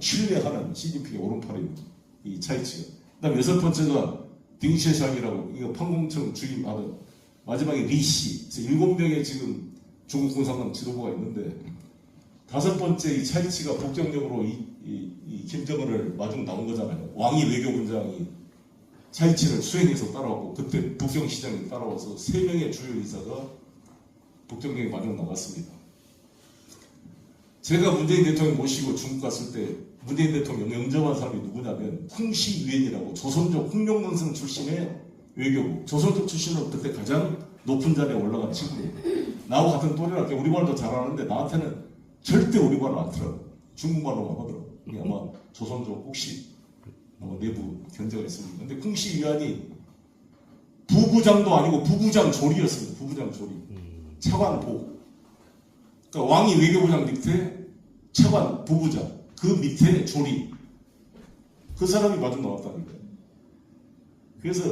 신뢰하는 시진핑의 오른팔인 이 차이치가. 그다음 여섯 번째가 딩쉐샹이라고 이거 판공청 주임하는 마지막에 리씨. 그래서 일곱 명의 지금 중국 공산당 지도부가 있는데 다섯 번째 이 차이치가 북경적으로 이, 이, 이 김정은을 마중 나온 거잖아요. 왕이 외교부장이 차이치를 수행해서 따라오고 그때 북경시장이 따라와서 세 명의 주요 의사가 북경에 마중 나갔습니다. 제가 문재인 대통령 모시고 중국 갔을 때 문재인 대통령 영접한 사람이 누구냐면 홍시위엔이라고 조선족 홍룡건성 출신의 외교부 조선족 출신으로 그때 가장 높은 자리에 올라간 친구예요. 나하고 같은 또래라 우리 말도 잘하는데 나한테는 절대 우리 말을 안 들어. 중국말로만 하더라고. 이게 아마 조선족 혹시 아마 내부 견제가 있습니다. 근데 홍시 위안이 부부장도 아니고 부부장 조리였습니다. 부부장 조리. 차관보. 그러니까 왕이 외교부장 밑에 차관 부부장. 그 밑에 조리. 그 사람이 마중 나왔다는 거예요. 그래서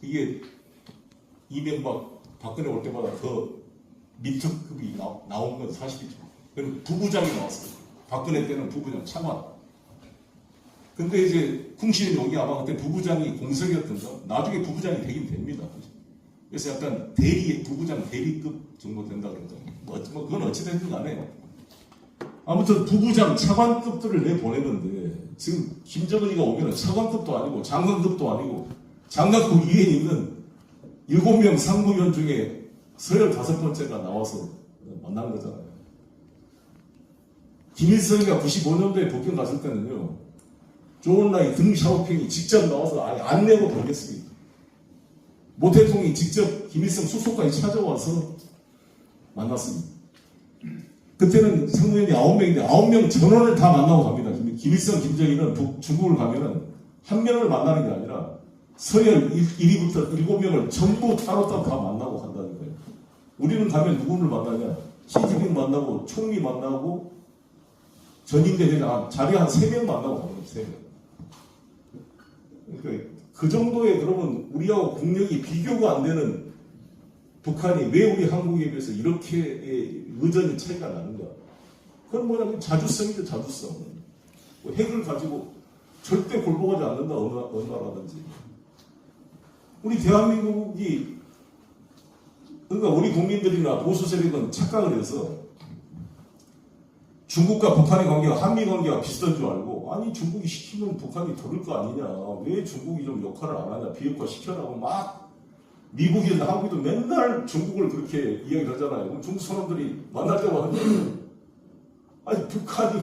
이게 이명박 박근혜 올 때마다 그 밑급이 나, 나온 건 사실이죠. 그럼 부부장이 나왔어요. 박근혜 때는 부부장 차관. 근데 이제 쿵시는 여기 아마 그때 부부장이 공석이었던가 나중에 부부장이 되긴 됩니다. 그래서 약간 대리 부부장 대리급 정도 된다 그러죠. 뭐, 뭐 그건 어찌됐든 간에 아무튼 부부장 차관급들을 내 보내는데 지금 김정은이가 오면은 차관급도 아니고 장관급도 아니고 장관급 위에 있는 일곱 명 상무위원 중에 서열 다섯 번째가 나와서 만난 거잖아요. 김일성이가 95년도에 북경 갔을 때는요, 조은라이 등 샤오핑이 직접 나와서 아예 안 내고 보냈습니다. 모 대통령이 직접 김일성 숙소까지 찾아와서 만났습니다. 그때는 상무위원이 9명인데 9명 전원을 다 만나고 갑니다. 김일성, 김정일은 북- 중국을 가면은 한 명을 만나는 게 아니라 서열 1위부터 7명을 전부 따로따로 다 만나고 간다는 거예요. 우리는 가면 누구를 만나냐? 시진핑 만나고 총리 만나고 전임대 대장 자리 한 3명 만나고 거예요. 3명. 그러니까 그 정도의 그러면 우리하고 국력이 비교가 안 되는 북한이 왜 우리 한국에 비해서 이렇게 의전이 차이가 나는가? 그건 뭐냐면 자주성이죠, 자주성. 뭐 핵을 가지고 절대 골복하지 않는다, 어느, 어느 나라든지. 우리 대한민국이, 그러니까 우리 국민들이나 보수 세력은 착각을 해서 중국과 북한의 관계가 한미 관계가 비슷한 줄 알고 아니 중국이 시키면 북한이 들을 거 아니냐. 왜 중국이 좀 역할을 안 하냐. 비핵화 시켜라고 막 미국이나 한국도 맨날 중국을 그렇게 이야기를 하잖아요. 그럼 중국 사람들이 만날 때마다 아니 북한이